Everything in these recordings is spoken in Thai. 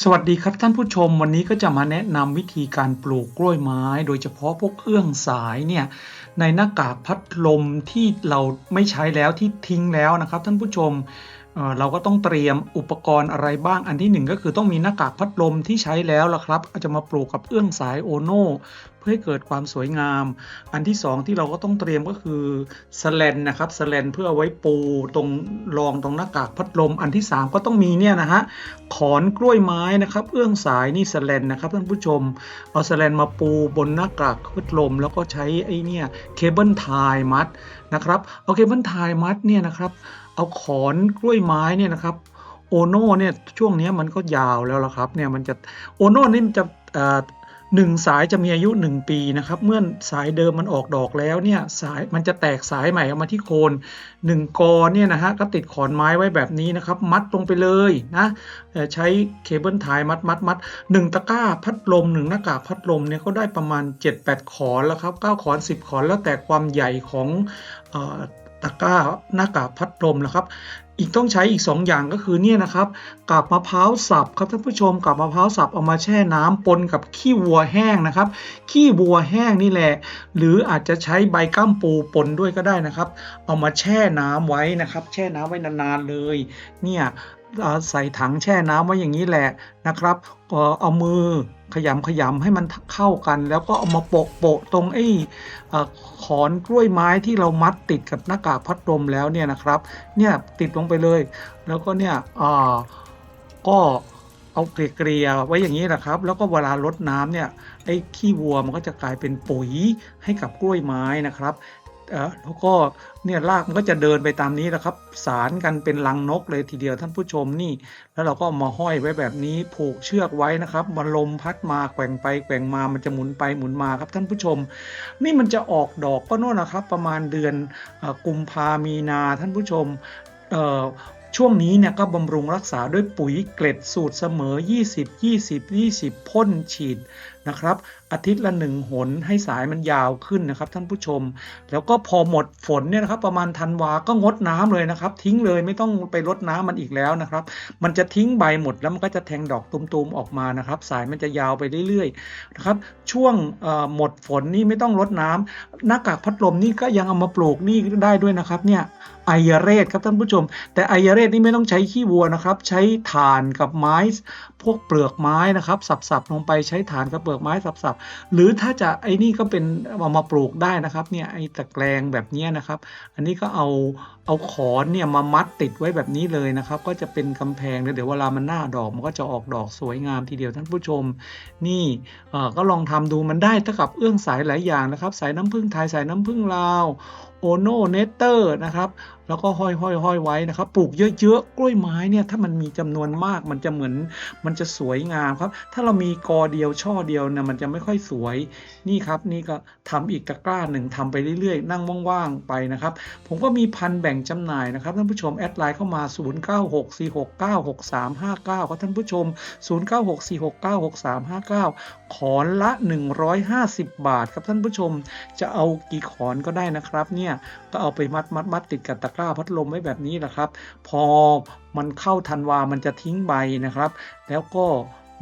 สวัสดีครับท่านผู้ชมวันนี้ก็จะมาแนะนำวิธีการปลูกกล้วยไม้ โดยเฉพาะพวกเอื้องสายเนี่ยในหน้ากากพัดลมที่เราไม่ใช้แล้วที่ทิ้งแล้วนะครับ ท่านผู้ชม เราก็ต้องเตรียมอุปกรณ์อะไรบ้างอันที่หนึ่งก็คือต้องมีหน้ากากพัดลมที่ใช้แล้วล่ะครับอาจจะมาปลูกกับเอื้องสายโอโน่เพื่อให้เกิดความสวยงาม อันที่สองที่เราก็ต้องเตรียมก็คือสแลนนะครับสแลนเพื่ออไว้ปูตรงรองตรงหน้ากากพัดลม อันที่สามก็ต้องมีเนี่ยนะฮะขอนกล้วยไม้นะครับเอื้องสายนี่สแลนนะครับท่านผู้ชม เอาสแลนมาปูบนหน้ากากพัดลม แล้วก็ใช้ไอ้เนี่ยเคเบิลไทยมัดนะครับเอาเคเบิลไทยมัดเนี่ยนะครับ เอาขอนกล้วยไม้เนี่ยนะครับโอโน่เนี่ยช่วงนี้มันก็ยาวแล้วละครับเนี่ยมันจะโอโน่นี่มันจะหนึ่งสายจะมีอายุ 1 ปีนะครับ เมื่อสายเดิมมันออกดอกแล้วเนี่ยสายมันจะแตกสายใหม่ออกมาที่โคนหนึ่งกอเนี่ยนะฮะก็ติดขอนไม้ไว้แบบนี้นะครับ มัดลงไปเลยนะใช้เคเบิลไทยมัดมัดมัดหนึ่งตะกร้าพัดลมหนึ่งหน้ากากพัดลมเนี่ยก็ได้ประมาณ 7-8 ขอนแล้วครับ9ขอน 10 ขอนแล้วแต่ความใหญ่ของ ตะกร้าหน้ากากพัดลมนะครับ อีกต้องใช้อีก 2 อย่างก็คือเนี่ยนะครับกาบมะพร้าวสับครับท่านผู้ชมกาบมะพร้าวสับเอามาแช่น้ำปนกับขี้วัวแห้งนะครับ ขี้วัวแห้งนี่แหละ หรืออาจจะใช้ใบก้ามปูปนด้วยก็ได้นะครับ เอามาแช่น้ำไว้นะครับ แช่น้ำไว้นานๆเลย เนี่ยใส่ถังแช่น้ำไว้อย่างนี้แหละนะครับเอามือ ขยำขยำให้มันเข้ากัน แล้วก็เอามาโปะโปะตรงไอ้อขอนกล้วยไม้ที่เรามัดติดกับหน้ากากพัดลมแล้วเนี่ยนะครับ เนี่ยติดลงไปเลย แล้วก็เนี่ยก็เอาเกลี่ยไว้อย่างนี้แหละครับ แล้วก็เวลารดน้ำเนี่ยไอ้ขี้วัวมันก็จะกลายเป็นปุ๋ยให้กับกล้วยไม้นะครับ แล้วก็เนี่ยรากมันก็จะเดินไปตามนี้แหละครับ สารกันเป็นรังนกเลยทีเดียวท่านผู้ชมนี่ แล้วเราก็มาห้อยไว้แบบนี้ผูกเชือกไว้นะครับมาลมพัดมาแกว่งไปแกว่งมามันจะหมุนไปหมุนมาครับท่านผู้ชม นี่มันจะออกดอกก็โน่นนะครับ ประมาณเดือนอกุมภามีนาท่านผู้ชมช่วงนี้เนี่ยก็บำรุงรักษาด้วยปุ๋ยเกล็ดสูตรเสมอ 20 20 20 พ่นฉีดนะครับ อาทิตย์ละหนึ่งหนให้สายมันยาวขึ้นนะครับ ท่านผู้ชม แล้วก็พอหมดฝนเนี่ยนะครับ ประมาณธันวาก็งดน้ำเลยนะครับ ทิ้งเลยไม่ต้องไปรดน้ำมันอีกแล้วนะครับ มันจะทิ้งใบหมดแล้วมันก็จะแทงดอกตุมๆออกมานะครับ สายมันจะยาวไปเรื่อยๆนะครับ ช่วงหมดฝนนี่ไม่ต้องรดน้ำหน้ากากพัดลมนี่ก็ยังเอามาปลูกนี่ได้ด้วยนะครับเนี่ยไอยเรศครับท่านผู้ชม แต่ไอยเรศนี่ไม่ต้องใช้ขี้วัวนะครับ ใช้ถ่านกับไม้ พวกเปลือกไม้นะครับ สับๆลงไปใช้ถ่านกับเปลือกไม้สับๆ หรือถ้าจะไอ้นี่ก็เป็นเอามาปลูกได้นะครับเนี่ยไอ้ตะแกรงแบบนี้นะครับ อันนี้ก็เอาเอาขอนเนี่ยมามัดติดไว้แบบนี้เลยนะครับ ก็จะเป็นกำแพงเดี๋ยวเวลามันหน้าดอกมันก็จะออกดอกสวยงามทีเดียวท่านผู้ชม นี่ก็ลองทำดูมันได้เท่ากับเอื้องสายหลายอย่างนะครับ สายน้ำผึ้งไทยสายน้ำผึ้งลาวโอโนเนเตอร์นะครับแล้วก็ห้อยห้อยห้อยไว้นะครับ ปลูกเยอะๆ กล้วยไม้เนี่ยถ้ามันมีจำนวนมากมันจะเหมือนมันจะสวยงามครับ ถ้าเรามีกอเดียวช่อเดียวเนี่ยมันจะไม่ค่อยสวย นี่ครับนี่ก็ทำอีกตะกร้าหนึ่งทำไปเรื่อยๆ นั่งว่างๆไปนะครับ ผมก็มีพันแบ่งจำหน่ายนะครับท่านผู้ชมแอดไลน์เข้ามา 0964696359ครับท่านผู้ชม 0964696359 ขอนละ 150 บาทครับท่านผู้ชมจะเอากี่ขอนก็ได้นะครับเนี่ยก็เอาไปมัดมัดมัดติดกับตะกร้าพัดลมไว้แบบนี้แหละครับ พอมันเข้าธันวามันจะทิ้งใบนะครับ แล้วก็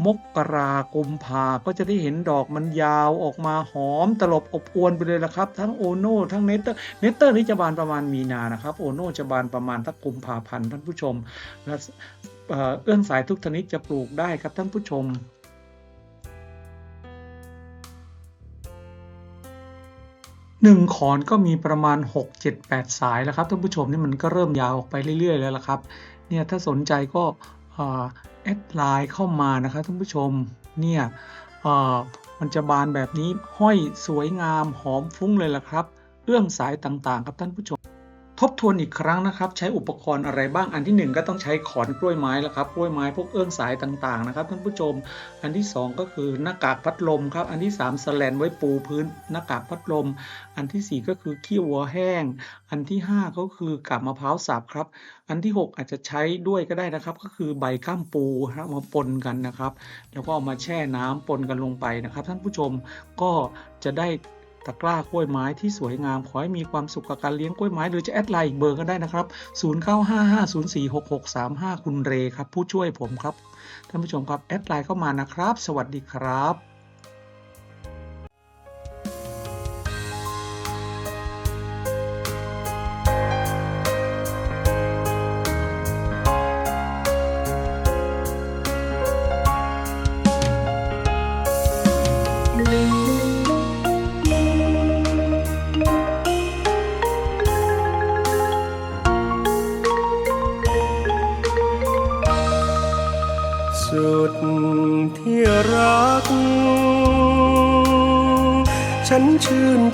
มกรากุมภาก็จะได้เห็นดอกมันยาวออกมาหอมตลบอบอวนไปเลยละครับ ทั้งโอโน่ทั้งเนเตอร์เนเตอร์นี่จะบานประมาณมีนานะครับโอโน่จะบานประมาณทักกุมภาพันธ์ท่านผู้ชมและเอ่อเอื้องสายทุกชนิดจะปลูกได้ครับท่านผู้ชม หนึ่งขอนก็มีประมาณ 6 7 8 สายแล้วครับท่านผู้ชมนี่มันก็เริ่มยาวออกไปเรื่อย ๆ แล้วละครับเนี่ยถ้าสนใจก็แอดไลน์เข้ามานะครับท่านผู้ชมเนี่ยมันจะบานแบบนี้ห้อยสวยงามหอมฟุ้งเลยละครับ เอื้องสายต่างๆ ครับท่านผู้ชม ทบทวนอีกครั้งนะครับใช้อุปกรณ์อะไรบ้างอันที่หนึ่งก็ต้องใช้ขอนกล้วยไม้แล้วครับกล้วยไม้พวกเอื้องสายต่างๆนะครับท่านผู้ชม อันที่สองก็คือหน้ากากพัดลมครับอันที่สามสแลนไว้ปูพื้นหน้ากากพัดลม อันที่สี่ก็คือขี้วัวแห้ง อันที่ห้าก็คือกาบมะพร้าวสับครับ อันที่หกอาจจะใช้ด้วยก็ได้นะครับ ก็คือใบก้ามปูนะครับมาปนกันนะครับ แล้วก็เอามาแช่น้ำปนกันลงไปนะครับ ท่านผู้ชมก็จะได้ ตะกร้ากล้วยไม้ที่สวยงาม ขอให้มีความสุขกับการเลี้ยงกล้วยไม้หรือจะแอดไลน์อีกเบอร์ก็ได้นะครับ 0955046635 คุณเรครับ ผู้ช่วยผมครับ ท่านผู้ชมครับ แอดไลน์เข้ามานะครับ สวัสดีครับ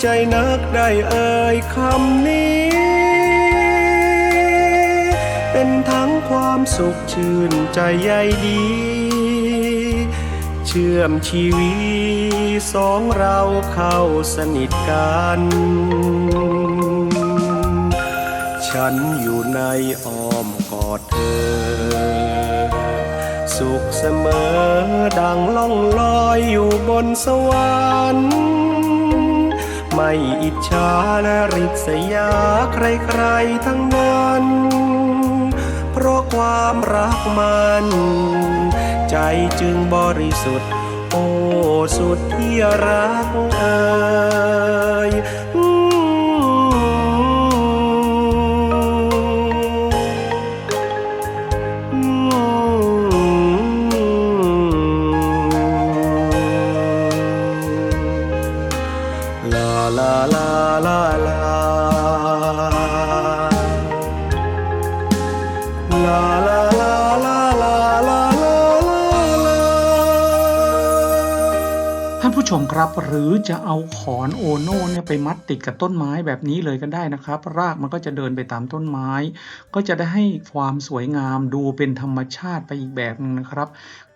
ใจนักได้เอ่ยคำนี้ เป็นทั้งความสุขชื่นใจใยดี เชื่อมชีวิตสองเราเข้าสนิทกัน ฉันอยู่ในอ้อมกอดเธอสุขเสมอดังล่องลอยอยู่บนสวรรค์ ไม่อิจฉาและริษยาใครๆทั้งนั้น เพราะความรักมัน ใจจึงบริสุทธิ์ โอ้สุดที่รักเอ่ย la la ผู้ชมครับ หรือจะเอาขอนโอโน่เนี่ยไปมัดติดกับต้นไม้แบบนี้เลยก็ได้นะครับ รากมันก็จะเดินไปตามต้นไม้ ก็จะได้ให้ความสวยงามดูเป็นธรรมชาติไปอีกแบบหนึงนะครับ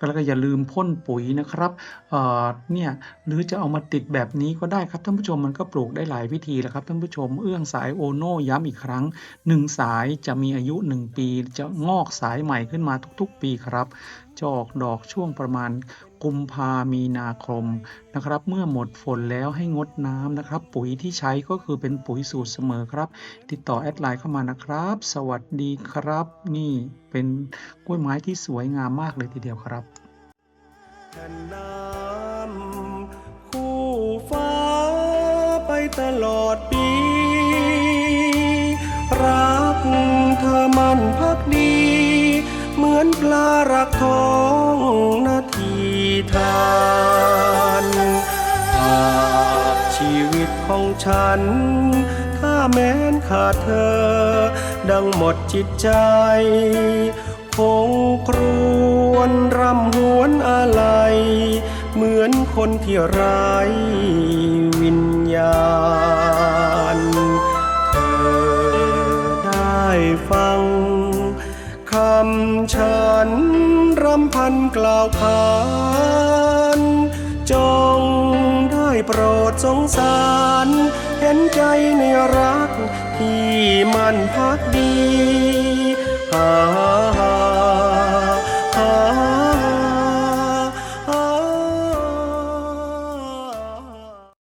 แล้วก็อย่าลืมพ่นปุ๋ยนะครับเอ่อเนี่ยหรือจะเอามาติดแบบนี้ก็ได้ครับท่านผู้ชมมันก็ปลูกได้หลายวิธีแหละครับท่านผู้ชมเอื้องสายโอโน่ย้ำอีกครั้งหนึ่งสายจะมีอายุ 1 ปี จะงอกสายใหม่ขึ้นมาทุกๆ ปีครับ จะออกดอกช่วงประมาณกุมภามีนาคมนะครับ เมื่อหมดฝนแล้วให้งดน้ำนะครับ ปุ๋ยที่ใช้ก็คือเป็นปุ๋ยสูตรเสมอครับ ติดต่อแอดไลน์เข้ามานะครับ สวัสดีครับ นี่เป็นกล้วยไม้ที่สวยงามมากเลยทีเดียวครับน้ำคู่ฟ้าไปตลอดปี รักเธอมันพ อนปลารักทองนาทีทานหากชีวิตของฉัน ถ้าแม้นขาดเธอ ดังหมดจิตใจ คงครวญรำหวนอะไร เหมือนคนที่ไร้วิญญาณ กล่าวขานจงได้โปรดสงสาร เห็นใจในรักที่มันพักดีหา